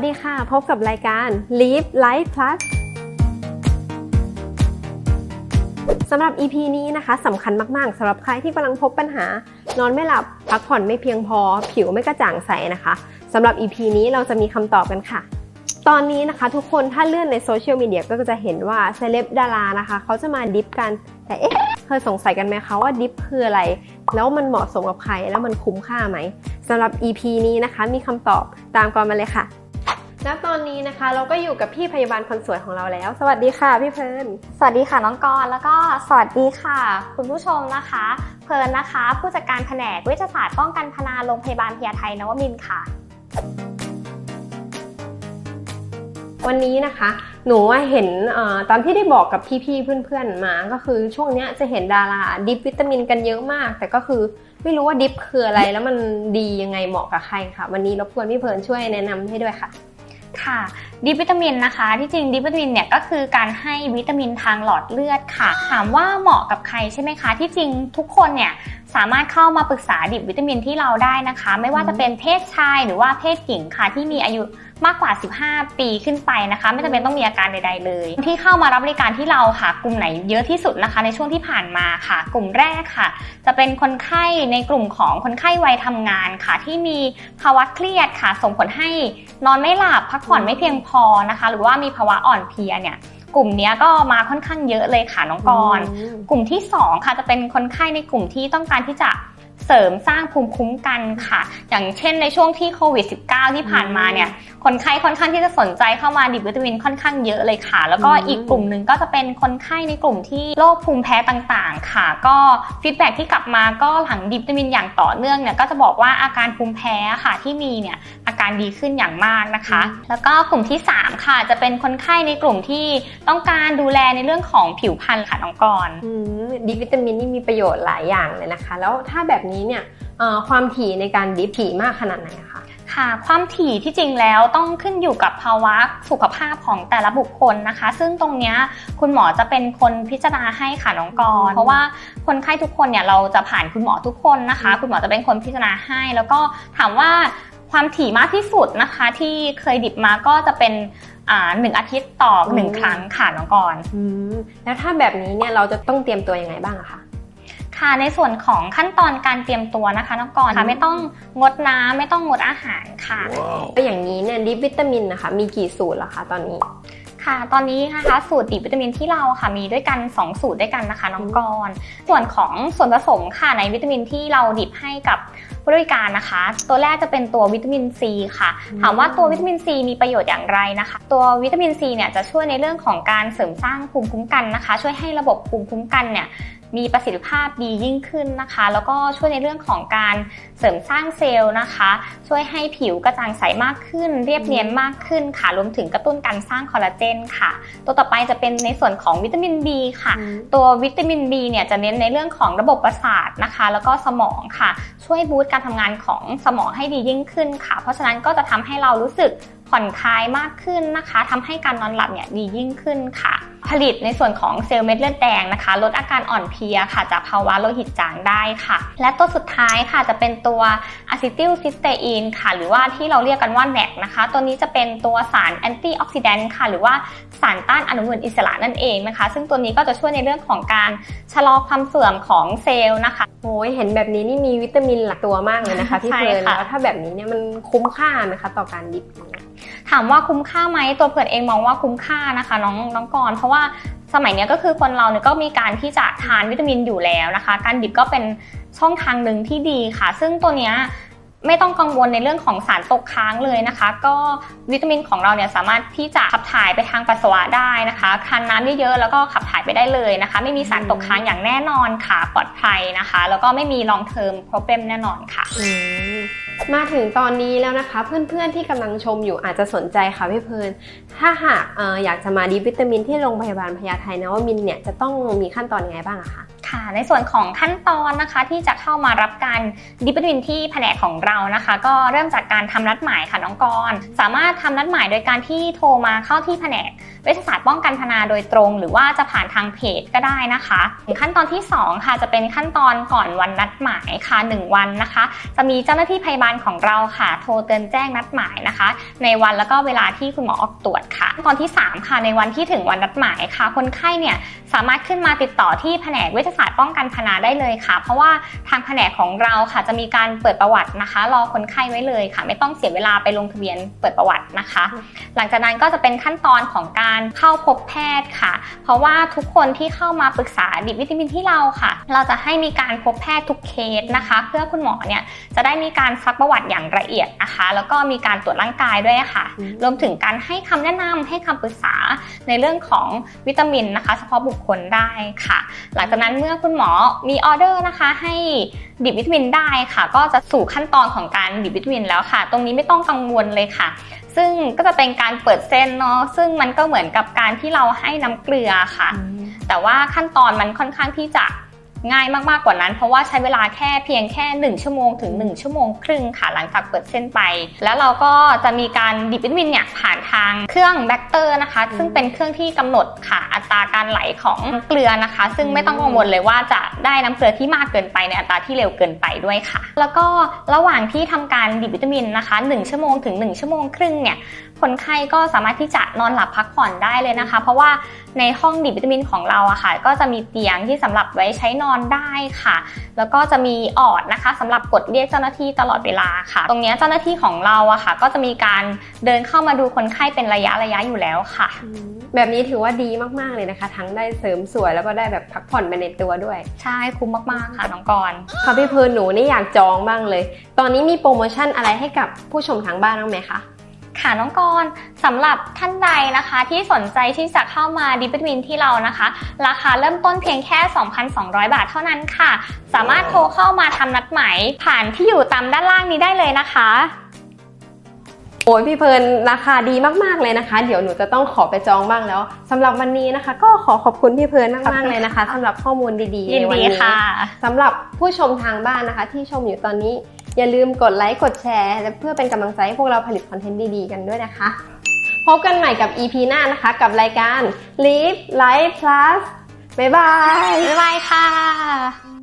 วัสดีค่ะ พบกับรายการ Live Life Plus สำหรับ EP นี้นะคะสำคัญมากๆสำหรับใครที่กำลังพบปัญหา นอนไม่หลับ พักผ่อนไม่เพียงพอ ผิวไม่กระจ่างใสนะคะสำหรับ EP นี้เราจะมีคำตอบกันค่ะ ตอนนี้นะคะทุกคนถ้าเลื่อนในโซเชียลมีเดียก็จะเห็นว่าเซเลบดารานะคะ เขาจะมาดิฟกัน แต่เอ๊ะเคยสงสัยกันไหมคะว่าดิฟคืออะไร แล้วมันเหมาะสมกับใครแล้วมันคุ้มค่าไหมสำหรับ EP นี้นะคะมีคำตอบตามก่อนมาเลยค่ะ แล้วตอนนี้นะคะเราก็อยู่กับพี่พยาบาลคนสวยของเราแล้ว สวัสดีค่ะพี่เพลิร์นสวัสดีค่ะน้องกรณ์แล้วก็สวัสดีค่ะ คุณผู้ชมนะคะ เพลิร์นนะคะ ผู้จัดการแผนกเวชศาสตร์ป้องกันพนาโรงพยาบาลพญาไทนวมินทร์ค่ะ วันนี้นะคะ หนูว่าเห็นเอ่อตามที่ได้บอกกับพี่ๆเพื่อนๆมา ก็คือช่วงเนี้ยจะเห็นดาราดิฟวิตามินกันเยอะมาก แต่ก็คือไม่รู้ว่าดิฟคืออะไรแล้วมันดียังไงเหมาะกับใครค่ะ วันนี้รบกวนพี่เพลิร์นช่วยแนะนำให้ด้วยค่ะ ค่ะดิวิตามินนะคะ ที่จริงดิวิตามินเนี่ยก็คือการให้วิตามินทางหลอดเลือดค่ะ ถามว่าเหมาะกับใครใช่ไหมคะ ที่จริงทุกคนเนี่ย สามารถเข้ามาปรึกษาดิบวิตามินที่เราได้นะคะ ไม่ว่าจะเป็นเพศชายหรือว่าเพศหญิงค่ะที่มีอายุมากกว่า 15 ปีขึ้นไปนะคะ ไม่จำเป็นต้องมีอาการใด ๆ เลย ที่เข้ามารับบริการที่เราค่ะ กลุ่มไหนเยอะที่สุดนะคะ ในช่วงที่ผ่านมาค่ะ กลุ่มแรกค่ะ จะเป็นคนไข้ในกลุ่มของคนไข้วัยทำงานค่ะ ที่มีภาวะเครียดค่ะ ส่งผลให้นอนไม่หลับพักผ่อนไม่เพียงพอนะคะ หรือว่ามีภาวะอ่อนเพลียเนี่ย กลุ่มเนี้ยก็มาค่อนข้างเยอะเลยค่ะน้องกรณ์กลุ่มที่2ค่ะจะเป็นคนไข้ในกลุ่มที่ต้องการที่จะเสริมสร้างภูมิคุ้มกันค่ะ อย่างเช่นในช่วงที่โควิด -19 ที่ผ่านมาเนี่ย คนไข้ค่อนข้างที่จะสนใจเข้ามาดิบวิตามินค่อนข้างเยอะเลยค่ะ แล้วก็อืมอีกกลุ่มหนึ่งก็จะเป็นคนไข้ในกลุ่มที่โรคภูมิแพ้ต่างๆ ค่ะ ก็ฟีดแบ็ที่กลับมาก็หลังดิบวิตามินอย่างต่อเนื่องเนี่ยก็จะบอกว่าอาการภูมิแพ้ค่ะที่มีเนี่ยอา การดีขึ้นอย่างมากนะคะ แล้วก็กลุ่มที่ 3 ค่ะ จะเป็นคนไข้ในกลุ่มที่ต้องการดูแลในเรื่องของผิวพรรณค่ะน้องกรณ์อืมดิฟวิตามินนี่มีประโยชน์หลายอย่างเลยนะคะ แล้วถ้าแบบนี้เนี่ยเอ่อความถี่ในการดิฟถี่มากขนาดไหนอะคะค่ะความถี่ที่จริงแล้วต้องขึ้นอยู่กับภาวะสุขภาพของแต่ละบุคคลนะคะ ซึ่งตรงเนี้ยคุณหมอจะเป็นคนพิจารณาให้ค่ะน้องกรณ์เพราะว่าคนไข้ทุกคนเนี่ยเราจะผ่านคุณหมอทุกคนนะคะ คุณหมอจะเป็นคนพิจารณาให้ แล้วก็ถามว่า ความถี่มากที่สุดนะคะที่เคยดิบมาก็จะเป็นอ่าหนึ่งอาทิตย์ต่อหนึ่งครั้งค่ะน้องกรณ์อืมแล้วถ้าแบบนี้เนี่ยเราจะต้องเตรียมตัวยังไงบ้างอะคะค่ะในส่วนของขั้นตอนการเตรียมตัวนะคะน้องกรณ์อืค่ะมไม่ต้องงดน้ำไม่ต้องงดอาหารค่ะก็อย่างนี้เนี่ยดิฟวิตามินนะคะ มีกี่สูตรละคะตอนนี้ ค่ะ ตอนนี้นะคะสูตรดิบวิตามินที่เราค่ะมีด้วยกัน 2 สูตรด้วยกันนะคะน้องกรณ์ส่วนของส่วนผสมค่ะในวิตามินที่เราดิบให้กับผู้บริการนะคะ ตัวแรกจะเป็นตัววิตามินซีค่ะอืมถามว่าตัววิตามินซีมีประโยชน์อย่างไรนะคะ ตัววิตามินซีเนี่ยจะช่วยในเรื่องของการเสริมสร้างภูมิคุ้มกันนะคะ ช่วยให้ระบบภูมิคุ้มกันเนี่ย มีประสิทธิภาพดียิ่งขึ้นนะคะ แล้วก็ช่วยในเรื่องของการเสริมสร้างเซลล์นะคะ ช่วยให้ผิวกระจ่างใสมากขึ้น เรียบเนียนมากขึ้นค่ะรวมถึงกระตุ้นการสร้างคอลลาเจนค่ะ ตัวต่อไปจะเป็นในส่วนของวิตามิน B ค่ะ ตัววิตามิน B เนี่ยจะเน้นในเรื่องของระบบประสาทนะคะ แล้วก็สมองค่ะ ช่วยบูสต์การทำงานของสมองให้ดียิ่งขึ้นค่ะ เพราะฉะนั้นก็จะทำให้เรารู้สึกผ่อนคลายมากขึ้นนะคะทำให้การนอนหลับเนี่ยดียิ่งขึ้นค่ะ ผลิตในส่วนของเซลล์เม็ดเลือดแดงนะคะ ลดอาการอ่อนเพลียค่ะ จากภาวะโลหิตจางได้ค่ะ และตัวสุดท้ายค่ะจะเป็นตัวอะซิติลซิสเตอีนค่ะ หรือว่าที่เราเรียกกันว่าแนกนะคะ ตัวนี้จะเป็นตัวสารแอนตี้ออกซิแดนต์ค่ะ หรือว่าสารต้านอนุมูลอิสระนั่นเองนะคะ ซึ่งตัวนี้ก็จะช่วยในเรื่องของการชะลอความเสื่อมของเซลล์นะคะโอ้ยเห็นแบบนี้นี่มีวิตามินหลักตัวมากเลยนะคะพี่ใช่เพลิร์นค่ะแล้วถ้าแบบนี้เนี่ยมันคุ้มค่าไหมคะต่อการดิฟอย่างเงี้ยถามว่าคุ้มค่าไหมตัวเผิดเองมองว่าคุ้มค่านะคะน้องน้องกรณ์เพราะว่าสมัยนี้ก็คือคนเราเนี่ยก็มีการที่จะทานวิตามินอยู่แล้วนะคะ การดิบก็เป็นช่องทางหนึ่งที่ดีค่ะ ซึ่งตัวเนี้ย ไม่ต้องกังวลในเรื่องของสารตกค้างเลยนะคะ ก็วิตามินของเราเนี่ยสามารถที่จะขับถ่ายไปทางปัสสาวะได้นะคะทานน้ำเยอะๆแล้วก็ขับถ่ายไปได้เลยนะคะ ไม่มีสารตกค้างอย่างแน่นอนค่ะปลอดภัยนะคะ แล้วก็ไม่มี long term problem แน่นอนค่ะ มาถึงตอนนี้แล้วนะคะ เพื่อนๆที่กำลังชมอยู่อาจจะสนใจค่ะพี่เพลินถ้าหากเอออยากจะมาดิฟวิตามินที่โรงพยาบาลพญาไทนวมินทร์เนี่ยจะต้องมีขั้นตอนยังไงบ้างอะคะ ค่ะ ในส่วนของขั้นตอนนะคะที่จะเข้ามารับการดิปวินที่แผนกของเรานะคะ ก็เริ่มจากการทำนัดหมายค่ะน้องกรสามารถทำนัดหมายโดยการที่โทรมาเข้าที่แผนกเวชศาสตร์ป้องกันพนาโดยตรง หรือว่าจะผ่านทางเพจก็ได้นะคะขั้นตอนที่สองค่ะจะเป็นขั้นตอนก่อนวันนัดหมายค่ะหนึ่งวันนะคะ จะมีเจ้าหน้าที่พยาบาลของเราค่ะ โทรเตือนแจ้งนัดหมายนะคะ ในวันแล้วก็เวลาที่คุณหมอออกตรวจค่ะขั้นตอนที่สามค่ะในวันที่ถึงวันนัดหมายค่ะ คนไข้เนี่ยสามารถขึ้นมาติดต่อที่แผนกเวชศาสตร์ป้องกันพนาได้เลยค่ะ เพราะว่าทางแผนกของเราค่ะจะมีการเปิดประวัตินะคะ รอคนไข้ไว้เลยค่ะ ไม่ต้องเสียเวลาไปลงทะเบียนเปิดประวัตินะคะ หลังจากนั้นก็จะเป็นขั้นตอนของการเข้าพบแพทย์ค่ะ เพราะว่าทุกคนที่เข้ามาปรึกษาดิบวิตามินที่เราค่ะ เราจะให้มีการพบแพทย์ทุกเคสนะคะ เพื่อคุณหมอเนี่ยจะได้มีการซักประวัติอย่างละเอียดนะคะ แล้วก็มีการตรวจร่างกายด้วยค่ะ รวมถึงการให้คำแนะนำให้คำปรึกษาในเรื่องของวิตามินนะคะ เฉพาะบุคคลได้ค่ะ หลังจากนั้นเมื่อคุณหมอมีออเดอร์นะคะ ให้ดิบวิตามินได้ค่ะ ก็จะสู่ขั้นตอนของการดิบวิตามินแล้วค่ะ ตรงนี้ไม่ต้องกังวลเลยค่ะ ซึ่งก็จะเป็นการเปิดเส้นเนาะซึ่งมันก็เหมือนกับการที่เราให้น้ำเกลือค่ะ แต่ว่าขั้นตอนมันค่อนข้างที่จะ ง่ายมากๆกว่านั้น เพราะว่าใช้เวลาแค่เพียงแค่ 1 ชั่วโมงถึง 1 ชั่วโมงครึ่งค่ะ หลังจากเปิดเส้นไป แล้วเราก็จะมีการดิบวิตามินเนี่ยผ่านทางเครื่องแบคเตอร์นะคะอืมซึ่งเป็นเครื่องที่กำหนดค่ะอัตราการไหลของน้ำเกลือนะคะ ซึ่งไม่ต้องกังวลเลยว่าจะได้น้ำเกลือที่มากเกินไปในอัตราที่เร็วเกินไปด้วยค่ะ แล้วก็ระหว่างที่ทำการดิบวิตามินนะคะ 1 ชั่วโมงถึง 1 ชั่วโมงครึ่งเนี่ยคนไข้ก็สามารถที่จะนอนหลับพักผ่อนได้เลยนะคะ เพราะว่าในห้องดิบวิตามินของเราอะค่ะ ก็จะมีเตียงที่สำหรับไว้ใช้นอนได้ค่ะ แล้วก็จะมีออดนะคะสำหรับกดเรียกเจ้าหน้าที่ตลอดเวลาค่ะ ตรงเนี้ยเจ้าหน้าที่ของเราอะค่ะ ก็จะมีการเดินเข้ามาดูคนไข้เป็นระยะระยะอยู่แล้วค่ะอืมแบบนี้ถือว่าดีมากๆเลยนะคะ ทั้งได้เสริมสวยแล้วก็ได้แบบพักผ่อนไปในตัวด้วย ใช่คุ้มมากๆค่ะน้องกรณ์ค่ะพี่เพิร์นหนูนี่อยากจองบ้างเลย ตอนนี้มีโปรโมชั่นอะไรให้กับผู้ชมทางบ้านบ้างไหมคะ ค่ะน้องกรณ์สำหรับท่านใดนะคะที่สนใจที่จะเข้ามาดิวิตามินที่เรานะคะ ราคาเริ่มต้นเพียงแค่ 2,200 บาทเท่านั้นค่ะ สามารถโทรเข้ามาทำนัดหมายผ่านที่อยู่ตามด้านล่างนี้ได้เลยนะคะโอ้ยพี่เพิร์นราคาดีมากๆเลยนะคะ เดี๋ยวหนูจะต้องขอไปจองบ้างแล้วสำหรับวันนี้นะคะ ก็ขอขอบคุณพี่เพิร์นมากๆเลยนะคะสำหรับข้อมูลดีๆยินในวันดีนี้ค่ะสำหรับผู้ชมทางบ้านนะคะ ที่ชมอยู่ตอนนี้ อย่าลืมกดไลค์กดแชร์และเพื่อเป็นกำลังใจให้พวกเราผลิตคอนเทนต์ดีๆกันด้วยนะคะ พบกันใหม่กับ EP หน้านะคะ กับรายการ Live Life Plus บ๊ายบาย บ๊ายบายค่ะ